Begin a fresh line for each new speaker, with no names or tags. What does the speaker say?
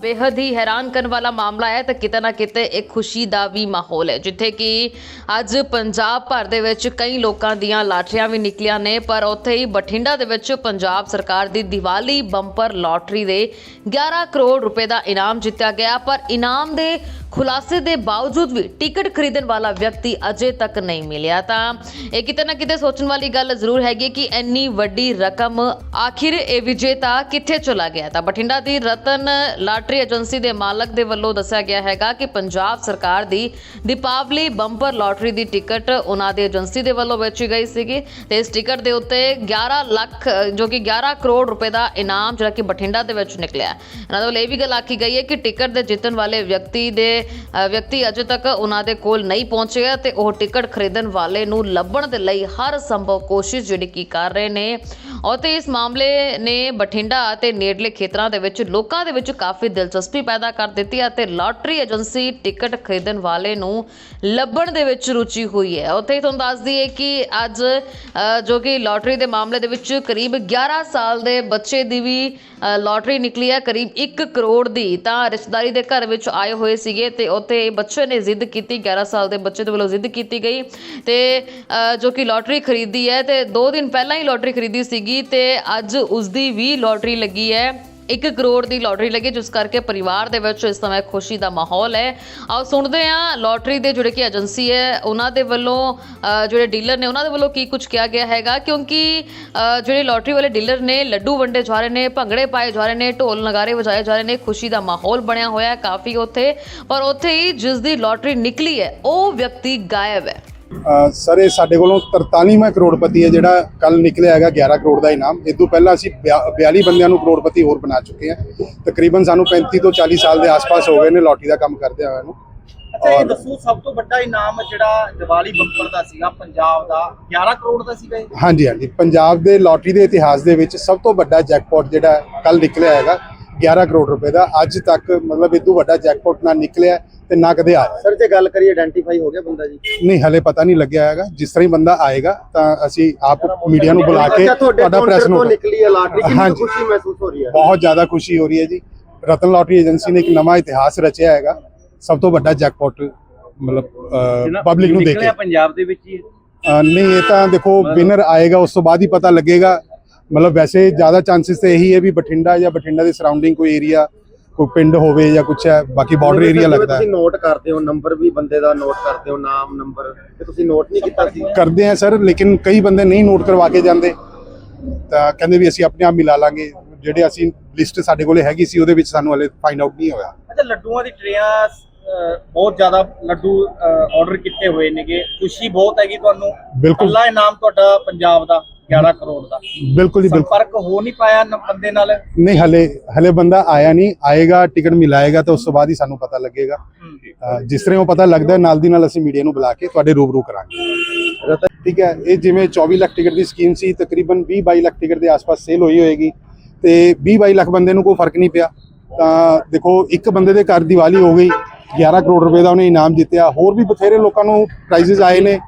ਬੇहद ਹੀ ਹੈਰਾਨ ਕਰਨ ਵਾਲਾ ਮਾਮਲਾ ਹੈ ਤਾਂ ਕਿਤੇ ਨਾ ਕਿਤੇ ਇੱਕ ਖੁਸ਼ੀ ਦਾ ਵੀ ਮਾਹੌਲ ਹੈ, ਜਿੱਥੇ ਕਿ ਅੱਜ ਪੰਜਾਬ ਭਰ ਦੇ ਵਿੱਚ ਕਈ ਲੋਕਾਂ ਦੀਆਂ ਲਾਟਰੀਆਂ ਵੀ ਨਿਕਲੀਆਂ ਨੇ, ਪਰ ਉੱਥੇ ਹੀ ਬਠਿੰਡਾ ਦੇ ਵਿੱਚ ਪੰਜਾਬ ਸਰਕਾਰ ਦੀ ਦੀਵਾਲੀ ਬੰਪਰ ਲਾਟਰੀ ਦੇ 11 ਕਰੋੜ ਰੁਪਏ ਦਾ ਇਨਾਮ ਜਿੱਤਿਆ ਗਿਆ, ਪਰ ਇਨਾਮ ਦੇ ਖੁਲਾਸੇ ਦੇ ਬਾਵਜੂਦ ਵੀ ਟਿਕਟ ਖਰੀਦਣ ਵਾਲਾ ਵਿਅਕਤੀ ਅਜੇ ਤੱਕ ਨਹੀਂ ਮਿਲਿਆ ਤਾਂ ਇਹ ਕਿਤੇ ਨਾ ਕਿਤੇ ਸੋਚਣ ਵਾਲੀ ਗੱਲ ਜ਼ਰੂਰ ਹੈਗੀ ਕਿ ਇੰਨੀ ਵੱਡੀ ਰਕਮ ਆਖਿਰ ਇਹ ਵਿਜੇਤਾ ਕਿੱਥੇ ਚਲਾ ਗਿਆ? ਤਾਂ ਬਠਿੰਡਾ ਦੀ ਰਤਨ ਲਾਟਰੀ ਏਜੰਸੀ ਦੇ ਮਾਲਕ ਦੇ ਵੱਲੋਂ ਦੱਸਿਆ ਗਿਆ ਹੈਗਾ ਕਿ ਪੰਜਾਬ ਸਰਕਾਰ ਦੀ ਦੀਪਾਵਲੀ ਬੰਪਰ ਲਾਟਰੀ ਦੀ ਟਿਕਟ ਉਹਨਾਂ ਦੀ ਏਜੰਸੀ ਦੇ ਵੱਲੋਂ ਵੇਚੀ ਗਈ ਸੀਗੀ ਤੇ ਇਸ ਟਿਕਟ ਦੇ ਉੱਤੇ 11 ਲੱਖ, ਜੋ ਕਿ 11 ਕਰੋੜ ਰੁਪਏ ਦਾ ਇਨਾਮ ਜਿਹੜਾ ਕਿ ਬਠਿੰਡਾ ਦੇ ਵਿੱਚ ਨਿਕਲਿਆ। ਇਹਨਾਂ ਦੇ ਵੱਲੋਂ ਇਹ ਵੀ ਗੱਲ ਆਖੀ ਗਈ ਹੈ ਕਿ ਟਿਕਟ ਦੇ ਜਿੱਤਣ ਵਾਲੇ ਵਿਅਕਤੀ ਦੇ ਵਿਅਕਤੀ ਅਜੇ ਤੱਕ ਉਹਨਾਂ ਦੇ ਕੋਲ ਨਹੀਂ ਪਹੁੰਚਿਆ ਤੇ ਉਹ ਟਿਕਟ ਖਰੀਦਣ ਵਾਲੇ ਨੂੰ ਲੱਭਣ ਦੇ ਲਈ ਹਰ ਸੰਭਵ ਕੋਸ਼ਿਸ਼ ਜਿਹੜੀ ਕੀ ਕਰ ਰਹੇ ਨੇ। ਔਰ ਇਸ ਮਾਮਲੇ ਨੇ ਬਠਿੰਡਾ ਅਤੇ ਨੇੜਲੇ ਖੇਤਰਾਂ ਦੇ ਵਿੱਚ ਲੋਕਾਂ ਦੇ ਵਿੱਚ ਕਾਫੀ ਦਿਲਚਸਪੀ ਪੈਦਾ ਕਰ ਦਿੱਤੀ ਹੈ ਅਤੇ ਲਾਟਰੀ ਏਜੰਸੀ ਟਿਕਟ ਖਰੀਦਣ ਵਾਲੇ ਨੂੰ ਲੱਭਣ ਦੇ ਵਿੱਚ ਰੁਚੀ ਹੋਈ ਹੈ। ਉੱਥੇ ਹੀ ਤੁਹਾਨੂੰ ਦੱਸ ਦਈਏ ਕਿ ਅੱਜ ਜੋ ਕਿ ਲਾਟਰੀ ਦੇ ਮਾਮਲੇ ਦੇ ਵਿੱਚ ਕਰੀਬ 11 ਸਾਲ ਦੇ ਬੱਚੇ ਦੀ ਵੀ ਅ, ਲਾਟਰੀ ਨਿਕਲੀ ਹੈ। ਕਰੀਬ 1 ਕਰੋੜ ਦੀ ਤਾਂ ਰਿਸ਼ਤੇਦਾਰੀ ਦੇ ਘਰ ਵਿੱਚ ਆਏ ਹੋਏ ਸੀਗੇ ਤੇ ਉੱਥੇ ਬੱਚੇ ਨੇ ਜ਼ਿੱਦ ਕੀਤੀ 11 ਸਾਲ ਦੇ ਬੱਚੇ ਦੇ ਵੱਲੋਂ ਜ਼ਿੱਦ ਕੀਤੀ ਗਈ ਤੇ ਜੋ ਕਿ ਲੋਟਰੀ ਖਰੀਦੀ ਹੈ ਤੇ 2 ਦਿਨ ਪਹਿਲਾਂ ਹੀ ਲੋਟਰੀ ਖਰੀਦੀ ਸੀਗੀ ਤੇ ਅੱਜ ਉਸ ਦੀ ਵੀ ਲੋਟਰੀ ਲੱਗੀ ਹੈ। 1 ਕਰੋੜ ਦੀ ਲੋਟਰੀ ਲੱਗੀ, ਜਿਸ ਕਰਕੇ ਪਰਿਵਾਰ ਦੇ ਵਿੱਚ ਇਸ ਸਮੇਂ ਖੁਸ਼ੀ ਦਾ ਮਾਹੌਲ ਹੈ। ਆਓ ਸੁਣਦੇ ਹਾਂ, ਲੋਟਰੀ ਦੇ ਜਿਹੜੇ ਕਿ ਏਜੰਸੀ ਹੈ, ਉਹਨਾਂ ਦੇ ਵੱਲੋਂ ਜਿਹੜੇ ਡੀਲਰ ਨੇ, ਉਹਨਾਂ ਦੇ ਵੱਲੋਂ ਕੀ ਕੁਝ ਕਿਹਾ ਗਿਆ ਹੈਗਾ? ਕਿਉਂਕਿ ਜਿਹੜੇ ਲੋਟਰੀ ਵਾਲੇ ਡੀਲਰ ਨੇ, ਲੱਡੂ ਵੰਡੇ ਜਾ ਰਹੇ ਨੇ, ਭੰਗੜੇ ਪਾਏ ਜਾ ਰਹੇ ਨੇ, ਢੋਲ ਨਗਾਰੇ ਵਜਾਏ ਜਾ ਰਹੇ ਨੇ, ਖੁਸ਼ੀ ਦਾ ਮਾਹੌਲ ਬਣਿਆ ਹੋਇਆ ਹੈ ਕਾਫੀ ਉੱਥੇ। ਪਰ ਉੱਥੇ ਹੀ ਜਿਸ ਦੀ ਲੋਟਰੀ ਨਿਕਲੀ ਹੈ, ਉਹ ਵਿਅਕਤੀ ਗਾਇਬ ਹੈ।
ਸਰ ਇਹ ਸਾਡੇ ਕੋਲੋਂ 43ਵਾਂ ਕਰੋੜਪਤੀ ਹੈ ਜਿਹੜਾ ਕੱਲ ਨਿਕਲਿਆ ਹੈਗਾ 11 ਕਰੋੜ ਦਾ ਇਨਾਮ। ਇਸ ਤੋਂ ਪਹਿਲਾਂ ਅਸੀਂ 42 ਬੰਦਿਆਂ ਨੂੰ ਕਰੋੜਪਤੀ ਹੋਰ ਬਣਾ ਚੁੱਕੇ ਹਾਂ। ਤਕਰੀਬਨ ਸਾਨੂੰ 35 ਤੋਂ 40 ਸਾਲ ਦੇ ਆਸ-ਪਾਸ ਹੋ ਗਏ ਨੇ ਲੋਟਰੀ ਦਾ ਕੰਮ ਕਰਦੇ ਹੋਏ ਨੂੰ।
ਅੱਛਾ ਇਹ ਦੱਸੋ ਸਭ ਤੋਂ ਵੱਡਾ ਇਨਾਮ ਜਿਹੜਾ ਦੀਵਾਲੀ ਬੰਪਰ ਦਾ ਸੀਗਾ ਪੰਜਾਬ ਦਾ 11 ਕਰੋੜ ਦਾ ਸੀਗਾ
ਹਾਂਜੀ ਹਾਂਜੀ। ਪੰਜਾਬ ਦੇ ਲੋਟਰੀ ਦੇ ਇਤਿਹਾਸ ਦੇ ਵਿੱਚ ਸਭ ਤੋਂ ਵੱਡਾ ਜੈਕਪਾਟ ਜਿਹੜਾ ਕੱਲ ਨਿਕਲਿਆ ਹੈਗਾ 11 ਕਰੋੜ ਰੁਪਏ ਦਾ ਅੱਜ ਤੱਕ ਮਤਲਬ ਇਹ ਤੋਂ ਵੱਡਾ ਜੈਕਪਾਟ ਨਾ ਨਿਕਲਿਆ ਤੇ ਨਾ ਕਦੇ ਆਇਆ
ਸਰ ਜੇ ਗੱਲ ਕਰੀਏ ਆਇਡੈਂਟੀਫਾਈ ਹੋ ਗਿਆ ਬੰਦਾ ਜੀ?
ਨਹੀਂ ਹਲੇ ਪਤਾ ਨਹੀਂ ਲੱਗਿਆ ਹੈਗਾ। ਜਿਸ ਤਰ੍ਹਾਂ ਹੀ ਬੰਦਾ ਆਏਗਾ ਤਾਂ ਅਸੀਂ ਆਪ ਮੀਡੀਆ ਨੂੰ ਬੁਲਾ ਕੇ
ਤੁਹਾਡੇ
ਪ੍ਰੈਸ ਨੂੰ
ਨਿਕਲੀ ਹੈ ਲਾਟਰੀ ਕਿੰਨੀ। ਖੁਸ਼ੀ ਮਹਿਸੂਸ ਹੋ ਰਹੀ ਹੈ?
ਬਹੁਤ ਜ਼ਿਆਦਾ ਖੁਸ਼ੀ ਹੋ ਰਹੀ ਹੈ ਜੀ। ਰਤਨ ਲਾਟਰੀ ਏਜੰਸੀ ਨੇ ਇੱਕ ਨਵਾਂ ਇਤਿਹਾਸ ਰਚਿਆ ਹੈਗਾ। ਸਭ ਤੋਂ ਵੱਡਾ ਜੈਕਪਾਟ ਮਤਲਬ ਪਬਲਿਕ ਨੂੰ ਦੇ ਕੇ
ਪੰਜਾਬ ਦੇ ਵਿੱਚ ਹੀ
ਨਹੀਂ ਇਹ ਤਾਂ ਦੇਖੋ ਵਿਨਰ ਆਏਗਾ ਉਸ ਤੋਂ ਬਾਅਦ ਹੀ ਪਤਾ ਲੱਗੇਗਾ। ਮਤਲਬ ਵੈਸੇ ਜ਼ਿਆਦਾ ਚਾਂਸਸ ਤੇ ਇਹੀ ਹੈ ਵੀ ਬਠਿੰਡਾ ਜਾਂ ਬਠਿੰਡਾ ਦੇ ਸਰਾਊਂਡਿੰਗ ਕੋਈ ਏਰੀਆ ਕੋਈ ਪਿੰਡ ਹੋਵੇ ਜਾਂ ਕੁਝ ਹੈ ਬਾਕੀ ਬਾਰਡਰ ਏਰੀਆ ਲੱਗਦਾ ਹੈ।
ਤੁਸੀਂ ਨੋਟ ਕਰਦੇ ਹੋ ਨੰਬਰ ਵੀ ਬੰਦੇ ਦਾ ਨੋਟ ਕਰਦੇ ਹੋ ਨਾਮ ਨੰਬਰ ਤੇ ਤੁਸੀਂ ਨੋਟ ਨਹੀਂ ਕੀਤਾ ਸੀ?
ਕਰਦੇ ਆ ਸਰ ਲੇਕਿਨ ਕਈ ਬੰਦੇ ਨਹੀਂ ਨੋਟ ਕਰਵਾ ਕੇ ਜਾਂਦੇ। ਤਾਂ ਕਹਿੰਦੇ ਵੀ ਅਸੀਂ ਆਪਣੇ ਆਪ ਮਿਲਾ ਲਾਂਗੇ। ਜਿਹੜੇ ਅਸੀਂ ਲਿਸਟ ਸਾਡੇ ਕੋਲੇ ਹੈਗੀ ਸੀ ਉਹਦੇ ਵਿੱਚ ਸਾਨੂੰ ਹਲੇ ਫਾਈਂਡ ਆਊਟ ਨਹੀਂ ਹੋਇਆ।
ਅੱਛਾ ਲੱਡੂਆਂ ਦੀ ਟਰੇਆਂ ਬਹੁਤ ਜ਼ਿਆਦਾ ਲੱਡੂ ਆਰਡਰ ਕੀਤੇ ਹੋਏ ਨੇਗੇ। ਖੁਸ਼ੀ ਬਹੁਤ ਹੈਗੀ ਤੁਹਾਨੂੰ।
ਬਿਲਕੁਲ।
ਪਹਿਲਾ ਇਨਾਮ ਤੁਹਾਡਾ ਪੰਜਾਬ ਦਾ 11 ਕਰੋੜ ਦਾ।
ਬਿਲਕੁਲ ਜੀ ਬਿਲਕੁਲ।
ਸੰਪਰਕ ਹੋ ਨਹੀਂ ਪਾਇਆ ਬੰਦੇ ਨਾਲ?
ਨਹੀਂ ਹਲੇ ਹਲੇ ਬੰਦਾ ਆਇਆ ਨਹੀਂ। ਆਏਗਾ ਟਿਕਟ ਮਿਲਾਏਗਾ ਤਾਂ ਉਸ ਤੋਂ ਬਾਅਦ ਹੀ ਸਾਨੂੰ ਪਤਾ ਲੱਗੇਗਾ। ਜਿਸ ਤਰ੍ਹਾਂ ਉਹ ਪਤਾ ਲੱਗਦਾ ਨਾਲ ਦੀ ਨਾਲ ਅਸੀਂ ਮੀਡੀਆ ਨੂੰ ਬੁਲਾ ਕੇ ਤੁਹਾਡੇ ਰੂਬਰੂ ਕਰਾਂਗੇ। ਠੀਕ ਹੈ ਇਹ ਜਿਵੇਂ 24 ਲੱਖ ਟਿਕਟ ਦੀ ਸਕੀਮ ਸੀ ਤਕਰੀਬਨ 20 22 ਲੱਖ ਟਿਕਟ ਦੇ ਆਸ-ਪਾਸ ਸੇਲ ਹੋਈ ਹੋਏਗੀ ਤੇ 20 22 ਲੱਖ ਬੰਦੇ ਨੂੰ ਕੋਈ ਫ਼ਰਕ ਨਹੀਂ ਪਿਆ। ਤਾਂ ਦੇਖੋ ਇੱਕ ਬੰਦੇ ਦੇ ਘਰ ਦੀਵਾਲੀ ਹੋ ਗਈ 11 ਕਰੋੜ ਰੁਪਏ ਦਾ ਉਹਨੇ ਇਨਾਮ ਜਿੱਤਿਆ। ਹੋਰ ਵੀ ਬਥੇਰੇ ਲੋਕਾਂ ਨੂੰ ਪ੍ਰਾਈਜ਼ਸ ਆਏ ਨੇ।